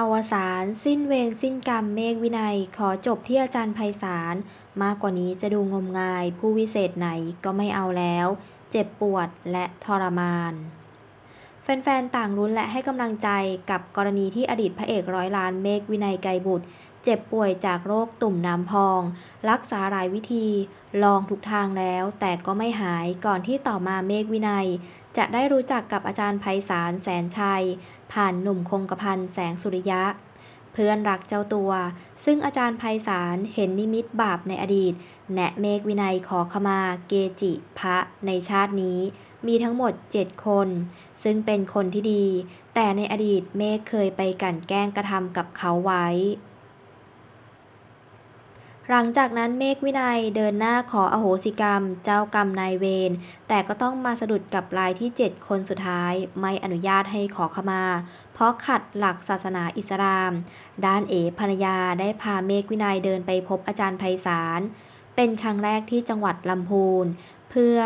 อวสานสิ้นเวรสิ้นกรรมเมฆวินัย ขอจบที่อาจารย์ไพศาล มากกว่านี้จะดูงมงาย ผู้วิเศษไหนก็ไม่เอาแล้ว เจ็บปวดและทรมาน แฟนๆ ต่างลุ้นและให้กำลังใจกับกรณีที่อดีตพระเอกร้อยล้านเมฆวินัยไกรบุตร เจ็บป่วยจากโรคตุ่มน้ำพอง รักษาหลายวิธี ลองทุกทางแล้วแต่ก็ไม่หายก่อนที่ต่อมาเมฆวินัย จะได้รู้จักกับอาจารย์ไพศาลแสนชัย ผ่านหนุ่มคงกระพันแสงสุริยะ เพื่อนรักเจ้าตัว ซึ่งอาจารย์ไพศาลเห็นนิมิตบาปในอดีต แนะเมฆวินัยขอขมาเกจิพระในชาตินี้ มีทั้งหมด7คน ซึ่งเป็นคนที่ดี แต่ในอดีตเมฆเคยไปกั่นแกล้งกระทำกับเขาไว้ หลังจากนั้นเมฆวินัยเดินหน้าขออโหสิกรรมเจ้ากรรมนายเวร แต่ก็ต้องมาสะดุดกับรายที่ 7 คนสุดท้ายไม่อนุญาตให้ขอขมา เพราะขัดหลักศาสนาอิสลาม ด้านเอภรรยาได้พาเมฆวินัยเดินไปพบอาจารย์ไพศาล เป็นครั้งแรกที่จังหวัดลำพูน เพื่อ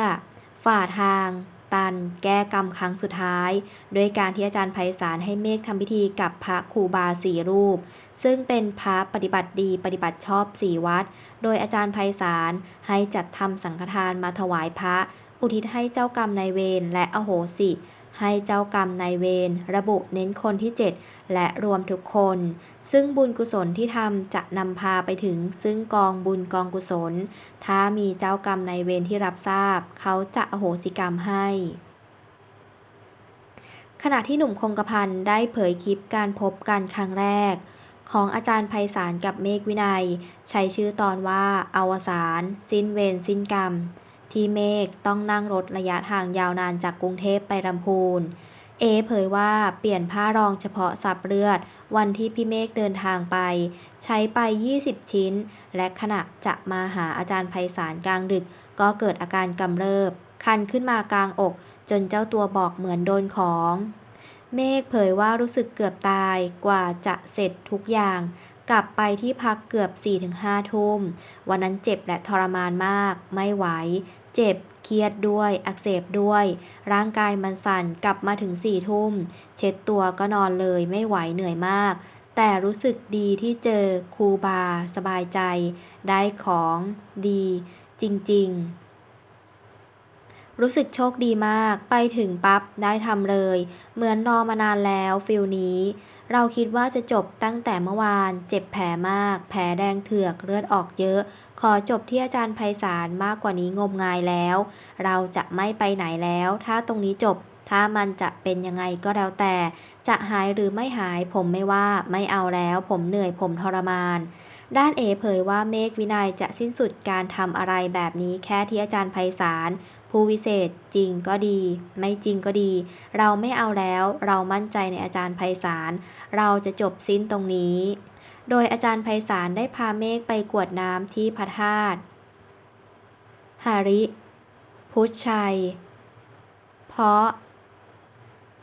ฝ่าทาง ตัน แก้กรรมครั้งสุดท้าย ด้วยการที่อาจารย์ไพศาลให้เมฆทำพิธีกับพระครูบาสี่รูป ซึ่งเป็นพระปฏิบัติดีปฏิบัติชอบสี่วัด โดยอาจารย์ไพศาลให้จัดทำสังฆทานมาถวายพระ อุทิศให้เจ้ากรรมนายเวรและอโหสิ ให้เจ้ากรรมนายเวรระบุเน้นคนที่ 7 และรวมทุกคน ซึ่งบุญกุศลที่ทำจะนำพาไปถึงซึ่งกองบุญกองกุศล ถ้ามีเจ้ากรรมนายเวรที่รับทราบ เขาจะอโหสิกรรมให้ขณะที่หนุ่มคงกระพันได้เผยคลิปการพบกันครั้งแรก ของอาจารย์ไพศาลกับเมฆวินัย ใช้ชื่อตอนว่าอวสานสิ้นเวรสิ้นกรรม ที่เมฆต้องนั่งรถระยะทางยาวนานจากกรุงเทพไปลำพูน เอเผยว่าเปลี่ยนผ้ารองเฉพาะสับเลือด วันที่พี่เมฆเดินทางไป ใช้ไป 20 ชิ้น และขณะจะมาหาอาจารย์ไพศาลกลางดึก ก็เกิดอาการกำเริบ คันขึ้นมากลางอก จนเจ้าตัวบอกเหมือนโดนของเมฆเผยว่ารู้สึกเกือบตายกว่าจะเสร็จทุกอย่าง กลับไปที่พักเกือบ 4-5 ทุ่ม วันนั้นเจ็บและทรมานมาก ไม่ไหว เจ็บ เครียดด้วย อักเสบด้วย ร่างกายมันสั่น กลับมาถึงสี่ทุ่ม เช็ดตัวก็นอนเลย ไม่ไหวเหนื่อยมาก แต่รู้สึกดีที่เจอครูบา สบายใจ ได้ของดี จริง ๆรู้สึกโชคดีมาก ไปถึงปั๊บ ได้ทำเลย เหมือนรอนมานานแล้วฟิลนี้ เราคิดว่าจะจบตั้งแต่เมื่อวาน เจ็บแผลมาก แผลแดงเถือก เลือดออกเยอะ ขอจบที่อาจารย์ไพศาลมากกว่านี้งมงายแล้ว เราจะไม่ไปไหนแล้ว ถ้าตรงนี้จบ ถ้ามันจะเป็นยังไงก็แล้วแต่ จะหายหรือไม่หายผมไม่ว่า ไม่เอาแล้ว ผมเหนื่อยผมทรมาน ด้านเอเผยว่าเมฆวินัยจะสิ้นสุดการทำอะไรแบบนี้แค่ที่อาจารย์ไพศาลผู้วิเศษจริงก็ดี ไม่จริงก็ดี เราไม่เอาแล้วเรามั่นใจในอาจารย์ไพศาลเราจะจบสิ้นตรงนี้ โดยอาจารย์ไพศาลได้พาเมฆไปกวดน้ำที่พระธาตุหาริ พุทธชัย เพราะ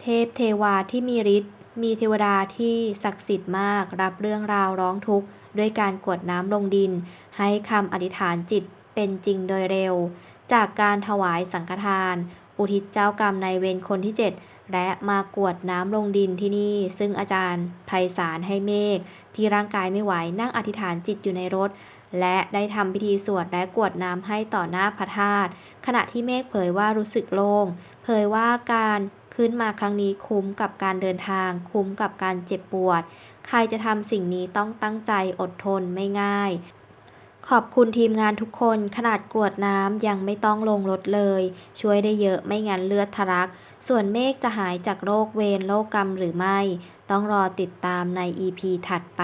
เทพเทวาที่มีฤทธิ์ มีเทวดาที่ศักดิ์สิทธิ์มากรับเรื่องราวร้องทุกข์ ด้วยการกวดน้ำลงดิน ให้คำอธิษฐานจิตเป็นจริงโดยเร็ว จากการถวายสังฆทาน อุทิศเจ้ากรรมในเวรคนที่ 7 และมากวดน้ำลงดินที่นี่ ซึ่งอาจารย์ไพศาลให้เมฆที่ร่างกายไม่ไหวนั่งอธิษฐานจิตอยู่ในรถ และได้ทำพิธีสวดและกวดน้ำให้ต่อหน้าพระธาตุขณะที่เมฆเผยว่ารู้สึกโล่งเผยว่าการ ขึ้นมาครั้งนี้คุ้มกับการเดินทาง คุ้มกับการเจ็บปวด ใครจะทำสิ่งนี้ต้องตั้งใจอดทนไม่ง่าย ขอบคุณทีมงานทุกคน ขนาดกรวดน้ำยังไม่ต้องลงรถเลย ช่วยได้เยอะไม่งั้นเลือดทะลัก ส่วนเมฆจะหายจากโรคเวรโรคกรรมหรือไม่ ต้องรอติดตามใน EP ถัดไป